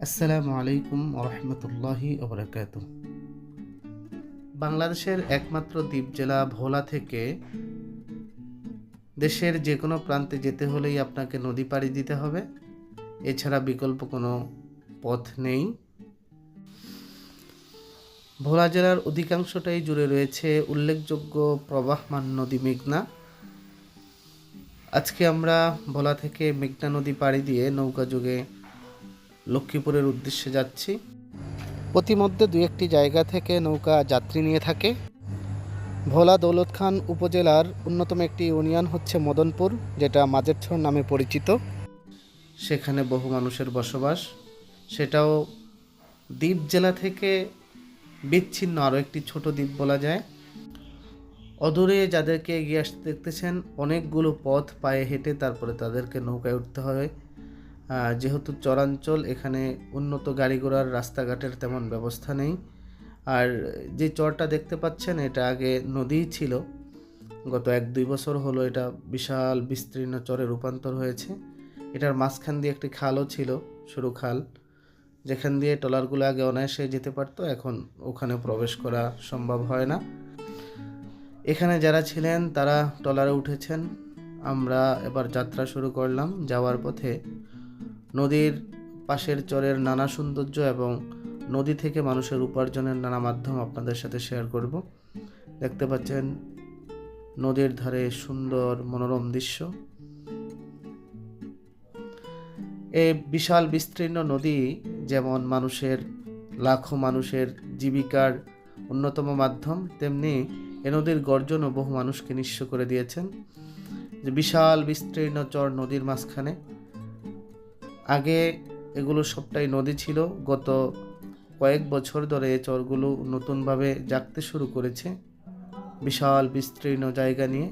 আসসালামু আলাইকুম ওরহমতুল্লাহি ওবরাকাত বাংলাদেশের একমাত্র দ্বীপ জেলা ভোলা থেকে দেশের যে কোনো প্রান্তে যেতে হলেই আপনাকে নদী পাড়ি দিতে হবে। এছাড়া বিকল্প কোনো পথ নেই। ভোলা জেলার অধিকাংশটাই জুড়ে রয়েছে উল্লেখযোগ্য প্রবাহমান নদী মেঘনা। আজকে আমরা ভোলা থেকে মেঘনা নদী পাড়ি দিয়ে নৌকা যোগে লক্ষ্মীপুরের উদ্দেশ্যে যাচ্ছি। প্রতিমধ্যে দু একটি জায়গা থেকে নৌকা যাত্রী নিয়ে থাকে। ভোলা দৌলত খান উপজেলার অন্যতম একটি ইউনিয়ন হচ্ছে মদনপুর, যেটা মাঝেরছড় নামে পরিচিত। সেখানে বহু মানুষের বসবাস। সেটাও দ্বীপ জেলা থেকে বিচ্ছিন্ন আরও একটি ছোট দ্বীপ বলা যায়। অদূরে যাদেরকে এগিয়ে আসতে দেখতেছেন, অনেকগুলো পথ পায়ে হেঁটে তারপরে তাদেরকে নৌকায় উঠতে হবে যেহেতু চরাঞ্চল, এখানে উন্নত গাড়ি ঘোড়ার রাস্তাঘাটের তেমন ব্যবস্থা নেই। আর যে চরটা দেখতে পাচ্ছেন, এটা আগে নদীই ছিল। গত এক দুই বছর হলো এটা বিশাল বিস্তীর্ণ চরে রূপান্তর হয়েছে। এটার মাঝখান দিয়ে একটি খালও ছিল, সরু খাল। যেখান দিয়ে ট্রলারগুলো আগে অনায়াসে যেতে পারতো, এখন ওখানে প্রবেশ করা সম্ভব হয় না। এখানে যারা ছিলেন, তারা ট্রলারে উঠেছেন। আমরা এবার যাত্রা শুরু করলাম, যাওয়ার পথে নদীর পাশের চরের নানা সৌন্দর্য এবং নদী থেকে মানুষের উপার্জনের নানা মাধ্যম আপনাদের সাথে শেয়ার করব। দেখতে পাচ্ছেন, নদীর ধারে সুন্দর মনোরম দৃশ্য। এই বিশাল বিস্তীর্ণ নদী যেমন মানুষের, লাখো মানুষের জীবিকার অন্যতম মাধ্যম, তেমনি এ নদীর গর্জনও বহু মানুষকে নিঃস্ব করে দিয়েছেন। যে বিশাল বিস্তীর্ণ চর নদীর মাঝখানে আগে এগুলো সবটাই নদী ছিল। গত কয়েক বছর ধরে এই চরগুলো নতুনভাবে জাগতে শুরু করেছে। বিশাল বিস্তীর্ণ জায়গা নিয়ে।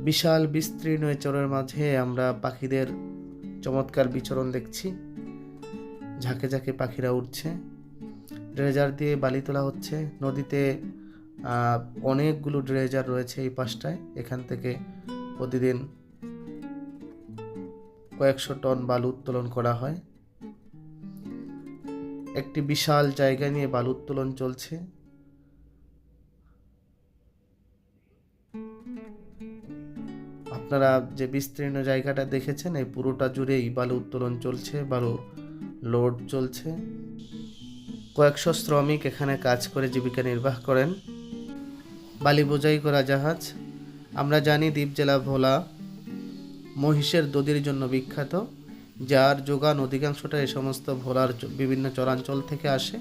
বিশাল বিস্তীর্ণ এই চরের মাঝে আমরা পাখিদের চমৎকার বিচরণ দেখছি। ঝাঁকে ঝাঁকে পাখিরা উঠছে ড্রেজার দিয়ে বালি তোলা হচ্ছে। নদীতে অনেকগুলো ড্রেজার রয়েছে এই পাশটায়। এখান থেকে প্রতিদিন কয়েকশো টন বালু উত্তোলন করা হয়। একটি বিশাল জায়গা নিয়ে বালু উত্তোলন চলছে। আপনারা যে বিস্তীর্ণ জায়গাটা দেখেছেন, এই পুরোটা জুড়েই বালু উত্তোলন চলছে, বালু লোড চলছে। কয়েকশো শ্রমিক এখানে কাজ করে জীবিকা নির্বাহ করেন। বালি বোঝাই করা জাহাজ। আমরা জানি দ্বীপ জেলা ভোলা। মহিষের দদির জন্য বিখ্যাত, যার যোগান অধিকাংশটা এই সমস্ত ভোলার বিভিন্ন চরাঞ্চল থেকে আসে।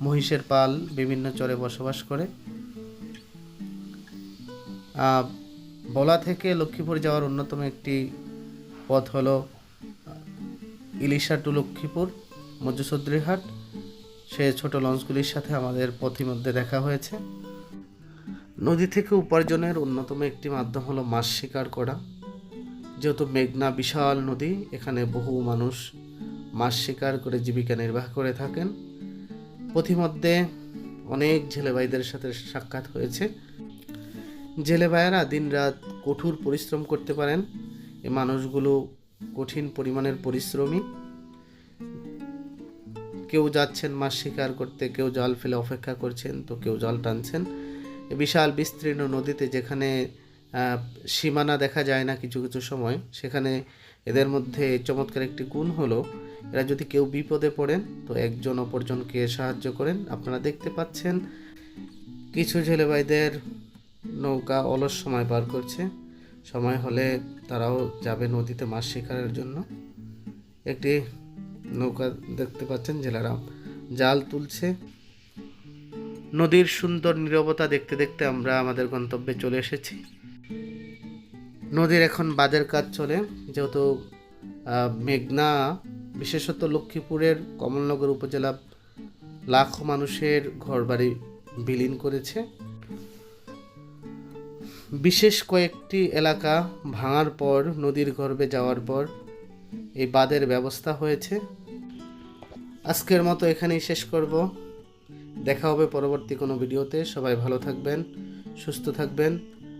মহিষের পাল বিভিন্ন চরে বসবাস করে। ভোলা থেকে লক্ষ্মীপুর যাওয়ার অন্যতম একটি পথ হলো ইলিশা টু লক্ষ্মীপুর মজুসদ্রিহাট সে ছোট লঞ্চগুলির সাথে আমাদের পথিমধ্যে দেখা হয়েছে। নদী থেকে উপার্জনের অন্যতম একটি মাধ্যম হলো মাছ শিকার করা। যেহেতু মেঘনা বিশাল নদী, এখানে বহু মানুষ মাছ শিকার করে জীবিকা নির্বাহ করে থাকেন। পথিমধ্যে অনেক জেলে ভাইদের সাথে সাক্ষাৎ হয়েছে। জেলে ভাইয়েরা দিনরাত কঠোর পরিশ্রম করতে পারেন। এ মানুষগুলো কঠিন পরিমাণের পরিশ্রমী। কেউ যাচ্ছেন মাছ শিকার করতে, কেউ জাল ফেলে অপেক্ষা করছেন, তো কেউ জাল টানছেন। বিশাল বিস্তীর্ণ নদীতে যেখানে সীমানা দেখা যায় না কিছু কিছু সময়। সেখানে এদের মধ্যে চমৎকার একটি গুণ হলো, এরা যদি কেউ বিপদে পড়েন, তো একজন অপরজনকে সাহায্য করেন। আপনারা দেখতে পাচ্ছেন, কিছু ছেলে ভাইদের নৌকা অলস সময় পার করছে। সময় হলে তারাও যাবে নদীতে মাছ শিকারের জন্য। একটি নৌকা দেখতে পাচ্ছেন, জেলেরা জাল তুলছে। নদীর সুন্দর নীরবতা দেখতে দেখতে আমরা আমাদের গন্তব্যে চলে এসেছি। নদীর এখন বাদের কাজ চলে। যেহেতু মেঘনা, বিশেষত লক্ষ্মীপুরের কমলনগর উপজেলা লাখো মানুষের ঘরবাড়ি বিলীন করেছে। বিশেষ কয়েকটি এলাকা ভাঙার পর, নদীর গর্ভে যাওয়ার পর এই বাঁধের ব্যবস্থা হয়েছে। আজকের মতো এখানেই শেষ করব। দেখা হবে পরবর্তী কোনো ভিডিওতে। সবাই ভালো থাকবেন, সুস্থ থাকবেন।